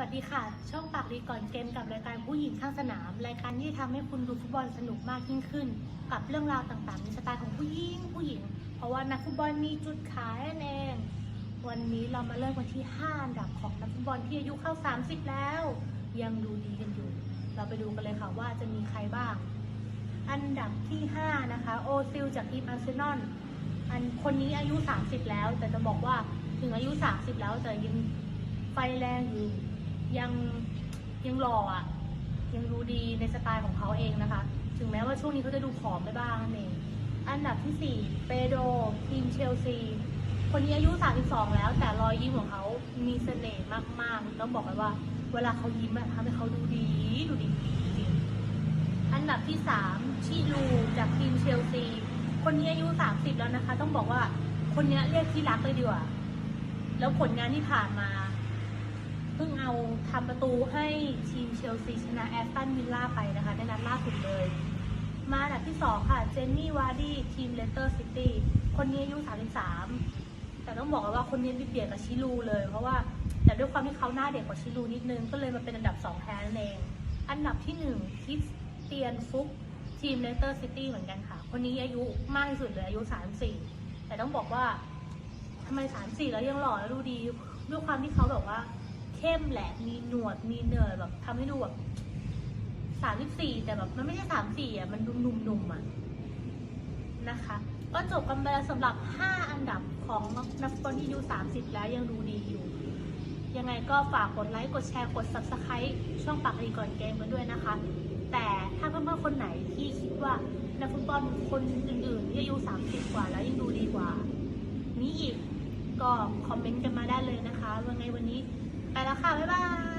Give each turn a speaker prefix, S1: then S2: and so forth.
S1: วัสดีค่ะ ช่องปากดีก่อนเกมกับรายการผู้หญิงข้างสนาม รายการที่ทำให้คุณดูฟุตบอลสนุกมากยิ่งขึ้น กับเรื่องราวต่างๆในสไตล์ของผู้หญิงผู้หญิง เพราะว่านักฟุตบอลมีจุดขายนั่นเอง วันนี้เรามาเริ่มกันที่ 5 อันดับของนักฟุตบอลที่อายุเข้า 30 แล้ว ยังดูดีกันอยู่ เราไปดูกันเลยค่ะว่าจะมีใครบ้าง อันดับที่ 5 นะคะ โอซิลจากทีมอาร์เซนอลอันคนนี้อายุ 30 แล้ว แต่จะบอกว่าถึงอายุ 30 แล้วแต่ยังไฟแรงอยู่ ยังยังหล่ออะ ยังดูดีในสไตล์ของเขาเองนะคะ ถึงแม้ว่าช่วงนี้เขาจะดูผอมไปบ้างนั่นเองอันดับที่ 4 เปโดทีมเชลซี คนนี้อายุ 32 แล้วแต่รอยยิ้มของเขามีเสน่ห์มากๆ ต้องบอกเลยว่า เวลาเขายิ้มอะทำให้เขาดูดีดูดีจริงอันดับที่ 3 ชิลูจากทีมเชลซี คนนี้อายุ 30 แล้วนะคะ ต้องบอกว่าคนนี้เรียกที่รักเลยดีกว่า แล้วผลงานที่ผ่านมา เพิ่งเอาทำประตูให้ทีมเชลซีชนะแอสตันวิลล่าไปนะคะ ในนัดล่าสุดเลย มาอันดับที่ 2 ค่ะ เจนนี่วาร์ดี้ทีมเลสเตอร์ซิตี้คนนี้อายุ 33 แต่ต้องบอกเลยว่าคนนี้เบียดกับชิลูเลย เพราะว่าแต่ด้วยความที่เขาหน้าเด็กกว่าชิลูนิดนึง ก็เลยมาเป็นอันดับ 2 แทนนั่นเอง อันดับที่ 1คริสเตียนฟุกทีมเลสเตอร์ซิตี้เหมือนกันค่ะ คนนี้อายุมากที่สุดเลยอายุ 34 แต่ต้องบอกว่าทำไม 34 แล้วยังหล่อแล้วดูดีด้วยความที่เขาแบบว่า เข้มแหละ มีหนวด มีเนยแบบทำให้ดูแบบ34แต่แบบมันไม่ใช่34อะ มันดูหนุ่มๆอะนะคะ ก็จบกันไปแล้วสำหรับ 5 อันดับของนักฟุตบอลที่อายุ30 แล้วยังดูดีอยู่ ยังไงก็ฝากกดไลค์ กดแชร์ กด subscribe ช่องปากดีก่อนเกมกันด้วยนะคะ แต่ถ้าเพื่อนๆคนไหนที่คิดว่านักฟุตบอลคนอื่นๆที่อายุ30 กว่าแล้วยังดูดีกว่า นี้อีกก็คอมเมนต์กันมาได้เลยนะคะว่าไงวัน แล้วค่ะ บ๊ายบาย